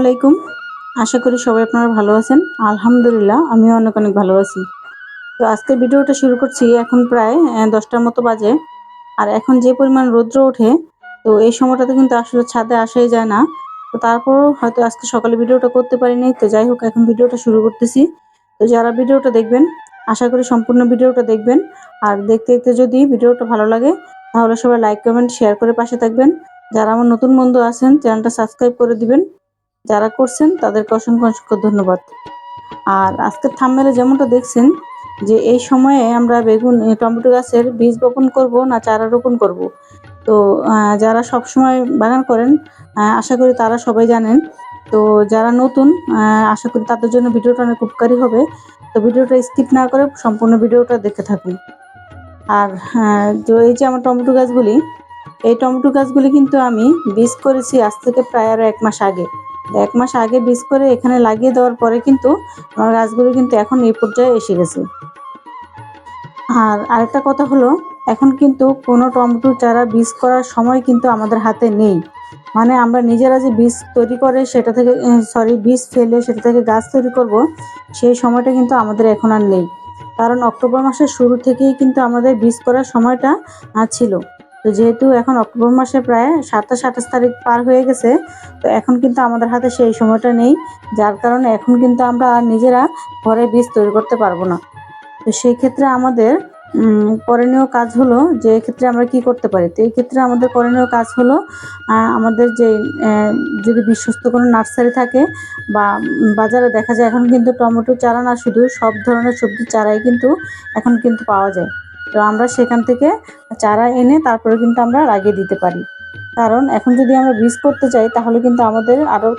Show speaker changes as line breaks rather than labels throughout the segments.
আলাইকুম। আশা করি সবাই আপনারা ভালো আছেন। আলহামদুলিল্লাহ, আমিও অনেক অনেক ভালো আছি। তো আজকের ভিডিওটা শুরু করছি এখন প্রায় দশটার মতো বাজে। আর এখন যে পরিমাণ রৌদ্র ওঠে, তো এই সময়টাতে কিন্তু আসলে ছাদে আসাই যায় না। তো তারপরও হয়তো আজকে সকালে ভিডিওটা করতে পারিনি, তো যাই হোক, এখন ভিডিওটা শুরু করতেছি। তো যারা ভিডিওটা দেখবেন, আশা করি সম্পূর্ণ ভিডিওটা দেখবেন। আর দেখতে দেখতে যদি ভিডিওটা ভালো লাগে, তাহলে সবাই লাইক, কমেন্ট, শেয়ার করে পাশে থাকবেন। যারা আমার নতুন বন্ধু আছেন, চ্যানেলটা সাবস্ক্রাইব করে দিবেন। যারা করছেন, তাদেরকে অসংখ্য অসংখ্য ধন্যবাদ। আর আজকের থাম্বেলে যেমনটা দেখছেন, যে এই সময়ে আমরা বেগুন টমেটো গাছের বীজ বপন করব না চারা রোপণ করব। তো যারা সব সময় বাগান করেন আশা করি তারা সবাই জানেন। তো, যারা নতুন আশা করি তাদের জন্য ভিডিওটা অনেক উপকারী হবে। তো, ভিডিওটা স্কিপ না করে সম্পূর্ণ ভিডিওটা দেখে থাকুন। আর তো, এই যে আমার টমেটো গাছগুলি, এই টমেটো গাছগুলি কিন্তু আমি বীজ করেছি আজ থেকে প্রায় আরও এক মাস আগে। এক মাস আগে বীজ করে এখানে লাগিয়ে দেওয়ার পরে কিন্তু আমার গাছগুলো কিন্তু এখন এই পর্যায়ে এসে গেছে। আর আরেকটা কথা হলো, এখন কিন্তু কোনো টমেটো চারা বীজ করার সময় কিন্তু আমাদের হাতে নেই। মানে আমরা নিজেরা যে বীজ তৈরি করে সেটা থেকে সরি বীজ ফেলে সেটা থেকে গাছ তৈরি করব, সেই সময়টা কিন্তু আমাদের এখন আর নেই। কারণ অক্টোবর মাসের শুরু থেকেই কিন্তু আমাদের বীজ করার সময়টা ছিল। তো যেহেতু এখন অক্টোবর মাসে প্রায় সাতাশ আঠাশ তারিখ পার হয়ে গেছে, তো এখন কিন্তু আমাদের হাতে সেই সময়টা নেই। যার কারণে এখন কিন্তু আমরা নিজেরা ঘরে বীজ তৈরি করতে পারব না। তো সেই ক্ষেত্রে আমাদের করণীয় কাজ হলো যে এক্ষেত্রে আমরা কি করতে পারি? তো এই ক্ষেত্রে আমাদের করণীয় কাজ হলো আমাদের যে যদি বিশ্বস্ত কোনো নার্সারি থাকে বা বাজারে দেখা যায় এখন কিন্তু টমেটো চারা না শুধু সব ধরনের সবজির চারাই কিন্তু এখন কিন্তু পাওয়া যায়। তো আমরা সেখান থেকে চারা এনে তারপরে কিন্তু আমরা লাগিয়ে দিতে পারি। কারণ এখন যদি আমরা বীজ করতে চাই তাহলে কিন্তু আমাদের আরও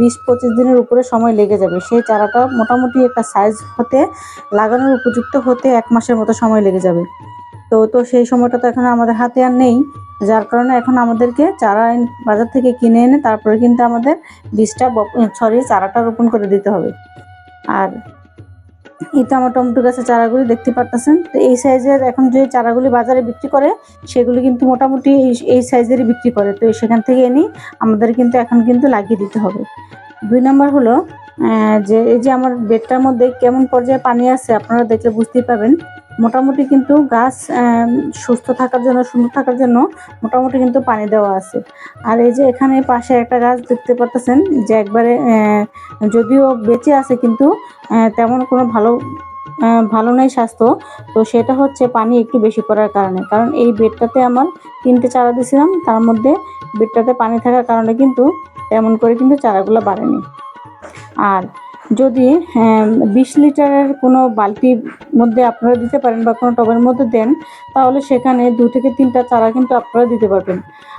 বিশ পঁচিশ দিনের উপরে সময় লেগে যাবে। সেই চারাটা মোটামুটি একটা সাইজ হতে, লাগানোর উপযুক্ত হতে এক মাসের মতো সময় লেগে যাবে। তো তো সেই সময়টা তো এখন আমাদের হাতে আর নেই। যার কারণে এখন আমাদেরকে চারা বাজার থেকে কিনে এনে তারপরে কিন্তু আমাদের বীজটা সরি চারাটা রোপণ করে দিতে হবে। আর তো আমার টমেটো গাছের চারাগুলি দেখতে পারতেছেন। তো এই সাইজের এখন যে চারাগুলি বাজারে বিক্রি করে, সেগুলি কিন্তু মোটামুটি এই- সাইজেরই বিক্রি করে। তো সেখান থেকে এনে আমাদের কিন্তু এখন কিন্তু লাগিয়ে দিতে হবে। দুই নম্বর হলো যে, এই যে আমার বেডটার মধ্যে কেমন পর্যায়ে পানি আছে আপনারা দেখলে বুঝতেই পারবেন। মোটামুটি কিন্তু গাছ সুস্থ থাকার জন্য, সুন্দর থাকার জন্য মোটামুটি কিন্তু পানি দেওয়া আছে। আর এই যে এখানে পাশে একটা গাছ দেখতে পাচ্ছেন যে একবারে যদিও বেঁচে আছে কিন্তু তেমন কোনো ভালো ভালো নেই স্বাস্থ্য। তো সেটা হচ্ছে পানি একটু বেশি পড়ার কারণে। কারণ এই বেডটাতে আমার তিনটে চারা দিয়েছিলাম, তার মধ্যে বেডটাতে পানি থাকার কারণে কিন্তু তেমন করে কিন্তু চারাগুলো বাড়েনি। আর যদি বিশ লিটারের কোনো বালতির মধ্যে আপনারা দিতে পারেন বা কোনো টবের মধ্যে দেন তাহলে সেখানে দু থেকে তিনটা চারা কিন্তু আপনারা দিতে পারবেন।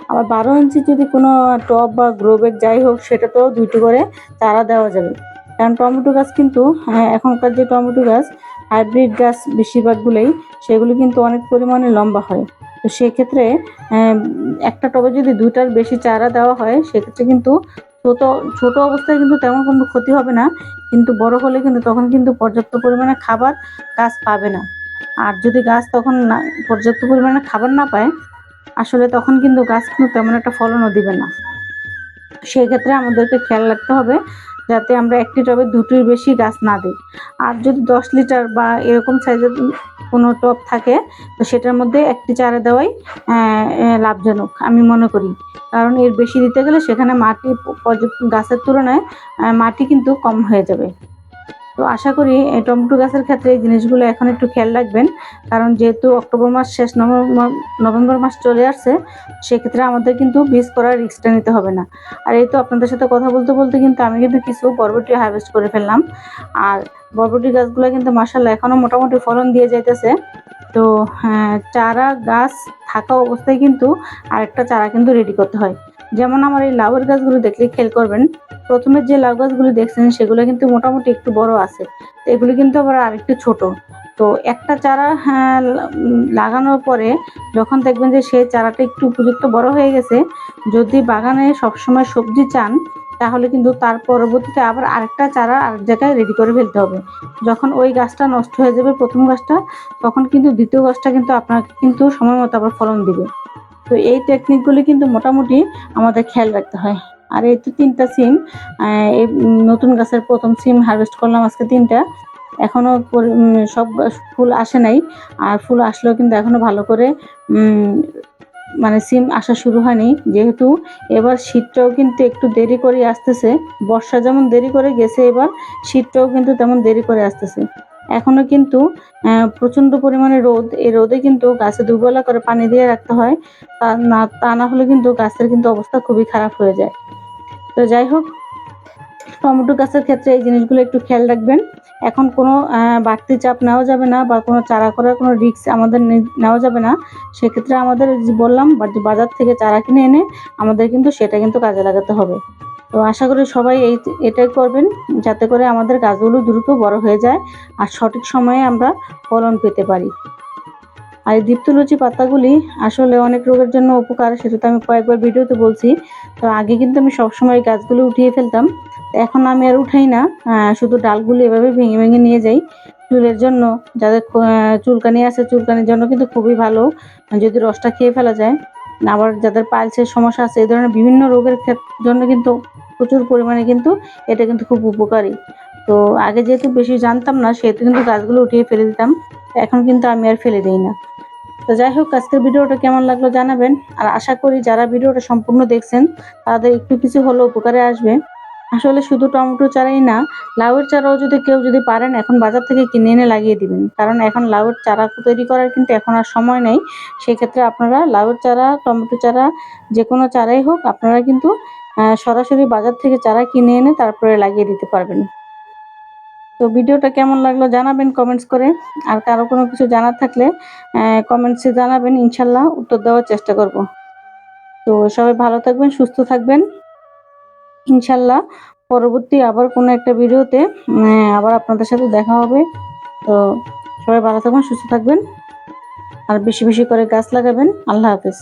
আবার বারো ইঞ্চি যদি কোনো টব বা গ্রো ব্যাগ যাই হোক সেটাতেও দুইটি করে চারা দেওয়া যাবে। কারণ টমেটো গাছ কিন্তু হ্যাঁ, এখনকার যে টমেটো গাছ হাইব্রিড গাছ বেশিরভাগগুলোই সেগুলো কিন্তু অনেক পরিমাণে লম্বা হয়। তো সেক্ষেত্রে একটা টবে যদি দুইটার বেশি চারা দেওয়া হয় সেক্ষেত্রে কিন্তু ছোট ছোট অবস্থায় কিন্তু তেমন কোনো ক্ষতি হবে না। কিন্তু বড় হলে কিন্তু তখন কিন্তু পর্যাপ্ত পরিমাণে খাবার গাছ পাবে না। আর যদি গাছ তখন না, পর্যাপ্ত পরিমাণে খাবার না পায়, আসলে তখন কিন্তু গাছ কিন্তু তেমন একটা ফলনও দিবে না। সেক্ষেত্রে আমাদেরকে খেয়াল রাখতে হবে যাতে আমরা একটি টবে দুটির বেশি গাছ না দিই। আর যদি দশ লিটার বা এরকম সাইজের কোনো টব থাকে, তো সেটার মধ্যে একটি চারা দেওয়াই লাভজনক, আমি মনে করি। কারণ এর বেশি দিতে গেলে সেখানে মাটি গাছের তুলনায় মাটি কিন্তু কম হয়ে যাবে। তো আশা করি টমেটো গাছের ক্ষেত্রে এই জিনিসগুলো এখন একটু খেয়াল রাখবেন। কারণ যেহেতু অক্টোবর মাস শেষ নভেম্বর নভেম্বর মাস চলে আসছে সেক্ষেত্রে আমাদের কিন্তু বীজ করার রিক্সটা নিতে হবে না। আর এই তো আপনাদের সাথে কথা বলতে বলতে কিন্তু আমি কিন্তু কিছু বরবটি হারভেস্ট করে ফেললাম। আর বরবটি গাছগুলো কিন্তু মাসাল্লাহ এখনও মোটামুটি ফলন দিয়ে যাইতেছে। তো হ্যাঁ, চারা গাছ থাকা অবস্থায় কিন্তু আরেকটা চারা কিন্তু রেডি করতে হয়। যেমন আমার এই লাউয়ের গাছগুলো দেখলে খেয়াল করবেন প্রথমে যে লাউ গাছগুলি দেখছেন সেগুলো কিন্তু মোটামুটি একটু বড় আছে তো এগুলি কিন্তু আবার আরেকটু ছোট। তো একটা চারা হ্যাঁ, লাগানোর পরে যখন দেখবেন যে সেই চারাটা একটু উপযুক্ত বড় হয়ে গেছে যদি বাগানে সবসময় সবজি চান তাহলে কিন্তু তার পরবর্তীতে আবার আরেকটা চারা আরেক জায়গায় রেডি করে ফেলতে হবে। যখন ওই গাছটা নষ্ট হয়ে যাবে প্রথম গাছটা তখন কিন্তু দ্বিতীয় গাছটা কিন্তু আপনাকে কিন্তু সময় মতো আবার ফলন দিবে। তো এই টেকনিকগুলি কিন্তু মোটামুটি আমাদের খেয়াল রাখতে হয়। আর এই তো তিনটা সিম এই নতুন গাছের প্রথম সিম হারভেস্ট করলাম আজকে তিনটা। এখনও সব ফুল আসে নাই। আর ফুল আসলেও কিন্তু এখনও ভালো করে মানে সিম আসা শুরু হয়নি। যেহেতু এবার শীতটাও কিন্তু একটু দেরি করে আসতেছে। বর্ষা যেমন দেরি করে গেছে, এবার শীতটাও কিন্তু তেমন দেরি করে আসতেছে। এখনও কিন্তু প্রচণ্ড পরিমাণে রোদ। এই রোদে কিন্তু গাছে দুবেলা করে পানি দিয়ে রাখতে হয়। তা না তা না হলে কিন্তু গাছের কিন্তু অবস্থা খুবই খারাপ হয়ে যায়। তো যাই হোক, টমেটো গাছের ক্ষেত্রে এই জিনিসগুলো একটু খেয়াল রাখবেন। এখন কোনো বাড়তি চাপ নেওয়া যাবে না বা কোনো চারা করার কোনো রিস্ক আমাদের নেওয়া যাবে না। সেক্ষেত্রে আমাদের বললাম বাজার থেকে চারা কিনে এনে আমাদের কিন্তু সেটা কিন্তু কাজে লাগাতে হবে। তো আশা করি সবাই এই, এটাই করবেন যাতে করে আমাদের গাছগুলো দ্রুত বড় হয়ে যায় আর সঠিক সময়ে আমরা ফলন পেতে পারি। আর এই দীপ্তলুচি পাতাগুলি আসলে অনেক রোগের জন্য উপকার, সেটা তো আমি কয়েকবার ভিডিওতে বলছি। তো আগে কিন্তু আমি সবসময় গাছগুলো উঠিয়ে ফেলতাম। এখন আমি আর উঠাই না শুধু ডালগুলি এভাবে ভেঙে ভেঙে নিয়ে যাই। চুলের জন্য যাদের চুলকানি আছে, চুলকানির জন্য কিন্তু খুবই ভালো। যদি রসটা খেয়ে ফেলা যায়। আবার যাদের পালসের সমস্যা আছে, এই ধরনের বিভিন্ন রোগের জন্য কিন্তু প্রচুর পরিমাণে কিন্তু এটা কিন্তু খুব উপকারী। তো আগে যেহেতু বেশি জানতাম না, সেহেতু কিন্তু গাছগুলো উঠিয়ে ফেলে দিতাম। এখন কিন্তু আমি আর ফেলে দিই না। তো যাই হোক, আজকের ভিডিওটা কেমন লাগল জানাবেন। আর আশা করি যারা ভিডিওটা সম্পূর্ণ দেখছেন, তাদের একটু কিছু হলেও উপকারে আসবে। আসলে শুধু টমেটো চারাই না, লাউয়ের চারাও যদি কেউ যদি পারেন এখন বাজার থেকে কিনে এনে লাগিয়ে দিবেন। কারণ এখন লাউয়ের চারা তৈরি করার কিন্তু এখন আর সময় নেই। সেক্ষেত্রে আপনারা লাউয়ের চারা, টমেটো চারা যে কোনো চারাই হোক, আপনারা কিন্তু সরাসরি বাজার থেকে চারা কিনে এনে তারপরে লাগিয়ে দিতে পারবেন। তো ভিডিওটা কেমন লাগল জানাবেন কমেন্টস করে। আর কারও কোনো কিছু জানার থাকলে কমেন্টসে জানাবেন। ইনশাল্লাহ উত্তর দেওয়ার চেষ্টা করব। তো সবাই ভালো থাকবেন, সুস্থ থাকবেন। ইনশাল্লাহ পরবর্তী আবার কোনো একটা ভিডিওতে উম, আবার আপনাদের সাথে দেখা হবে। তো সবাই ভালো থাকবেন সুস্থ থাকবেন। আর বেশি বেশি করে গাছ লাগাবেন। আল্লাহ হাফেজ।